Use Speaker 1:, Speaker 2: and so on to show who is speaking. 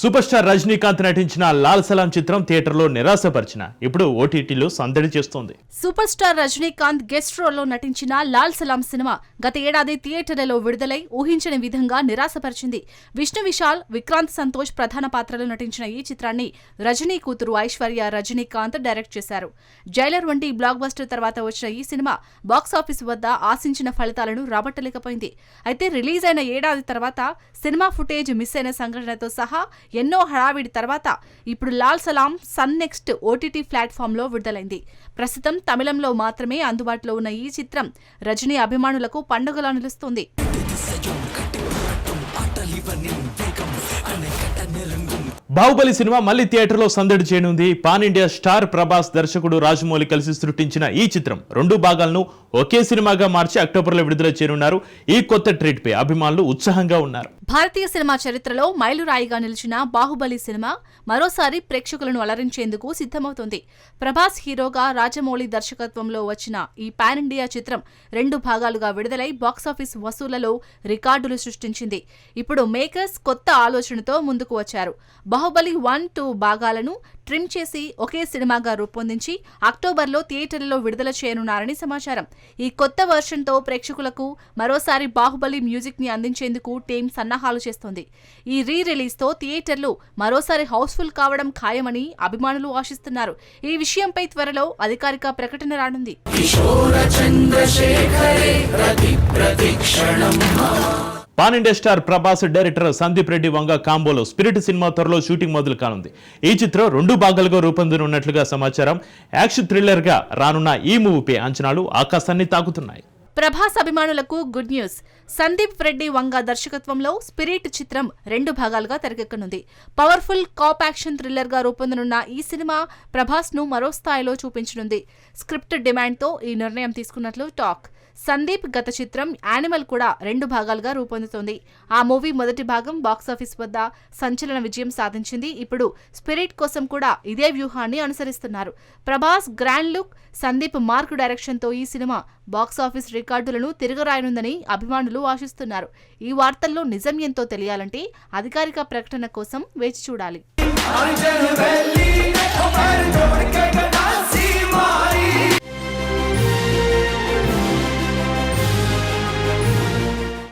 Speaker 1: Super star Rajinikanth నటించిన లాల్ సలాం చిత్రం థియేటర్లో నిరాశపరిచిన. ఇప్పుడు ఓటీటీలో సందడి చేస్తోంది.
Speaker 2: సూపర్ స్టార్ రజనీకాంత్ గెస్ట్ రోల్లో నటించిన లాల్ సలాం సినిమా గత ఏడాది థియేటర్లలో విడుదలై ఊహించని విధంగా నిరాశపరిచింది. విష్ణు విశాల్ విక్రాంత్ సంతోష్ ప్రధాన పాత్రలో నటించిన ఈ చిత్రాన్ని రజనీ కూతురు ఐశ్వర్య రజనీకాంత్ డైరెక్ట్ చేశారు. జైలర్ వంటి బ్లాక్ బస్టర్ తర్వాత వచ్చిన ఈ సినిమా బాక్సాఫీస్ వద్ద ఆశించిన ఫలితాలను రాబట్టలేకపోయింది. అయితే రిలీజ్ అయిన ఏడాది తర్వాత సినిమా ఫుటేజ్ మిస్ అయిన సంఘటనతో సహా ఎన్నో హడావిడి తర్వాత ఇప్పుడు Lal Salaam Sun NXT OTT ప్లాట్ఫామ్లో విడుదలైంది. ప్రస్తుతం తమిళంలో మాత్రమే అందుబాటులో ఉన్న ఈ చిత్రం రజనీ అభిమానులకు పండుగలా నిలుస్తుంది.
Speaker 1: బాహుబలి సినిమా మళ్ళీ థియేటర్లో సందడి చేయనుంది. పాన్ ఇండియా స్టార్ ప్రభాస్ దర్శకుడు రాజమౌళి కలిసి సృష్టించిన ఈ చిత్రం. రెండు భాగాలను ఒకే సినిమాగా మార్చి అక్టోబర్లో విడుదల చేయనున్నారు. ఈ కొత్త ట్రీట్ పై అభిమానులు ఉత్సాహంగా ఉన్నారు.
Speaker 2: భారతీయ సినిమా చరిత్రలో మైలురాయిగా నిలిచిన బాహుబలి సినిమా మరోసారి ప్రేక్షకులను అలరించేందుకు సిద్ధమవుతుంది. ప్రభాస్ హీరోగా రాజమౌళి దర్శకత్వంలో వచ్చిన ఈ పాన్ ఇండియా చిత్రం రెండు భాగాలుగా విడుదలై బాక్సాఫీస్ వసూళ్ళలో రికార్డులు సృష్టించింది. ఇప్పుడు మేకర్స్ కొత్త ఆలోచనతో ముందుకు వచ్చారు. బాహుబలి వన్ టూ భాగాలను ట్రిమ్ చేసి ఒకే సినిమాగా రూపొందించి అక్టోబర్లో థియేటర్లలో విడుదల చేయనున్నారని సమాచారం. ఈ కొత్త వెర్షన్తో ప్రేక్షకులకు మరోసారి బాహుబలి మ్యూజిక్ని అందించేందుకు టీం సన్నాహాలు చేస్తోంది. ఈ రీ రిలీజ్తో థియేటర్లు మరోసారి హౌస్ఫుల్ కావడం ఖాయమని అభిమానులు ఆశిస్తున్నారు. ఈ విషయంపై త్వరలో అధికారిక ప్రకటన రానుంది.
Speaker 1: Pan India star Prabhas director Sandeep Reddy Vanga కాంబోలో Spirit cinema త్వరలో షూటింగ్ మొదలు కానుంది. ఈ చిత్రం రెండు భాగాలుగా రూపొందనున్నట్లుగా సమాచారం. యాక్షన్ థ్రిల్లర్గా రానున్న ఈ మూవీపై అంచనాలు ఆకాశాన్ని తాకుతున్నాయి.
Speaker 2: ప్రభాస్ అభిమానులకు గుడ్ న్యూస్. సందీప్ రెడ్డి వంగ దర్శకత్వంలో స్పిరిట్ చిత్రం రెండు భాగాలుగా తెరకెక్కనుంది. పవర్ఫుల్ కాప్ యాక్షన్ థ్రిల్లర్గా రూపొందనున్న ఈ సినిమా ప్రభాస్ను మరో స్థాయిలో చూపించనుంది. స్క్రిప్ట్ డిమాండ్తో ఈ నిర్ణయం తీసుకున్నట్లు టాక్. సందీప్ గత చిత్రం యానిమల్ కూడా రెండు భాగాలుగా రూపొందుతోంది. ఆ మూవీ మొదటి భాగం బాక్సాఫీస్ వద్ద సంచలన విజయం సాధించింది. ఇప్పుడు స్పిరిట్ కోసం కూడా ఇదే వ్యూహాన్ని అనుసరిస్తున్నారు. Prabhas grand look Sandeep mark డైరెక్షన్తో ఈ సినిమా బాక్సాఫీస్ రికార్డులను తిరగరాయనుందని అభిమానులు ఆశిస్తున్నారు. ఈ వార్తల్లో నిజం ఎంతో తెలియాలంటే అధికారిక ప్రకటన కోసం వేచి చూడాలి.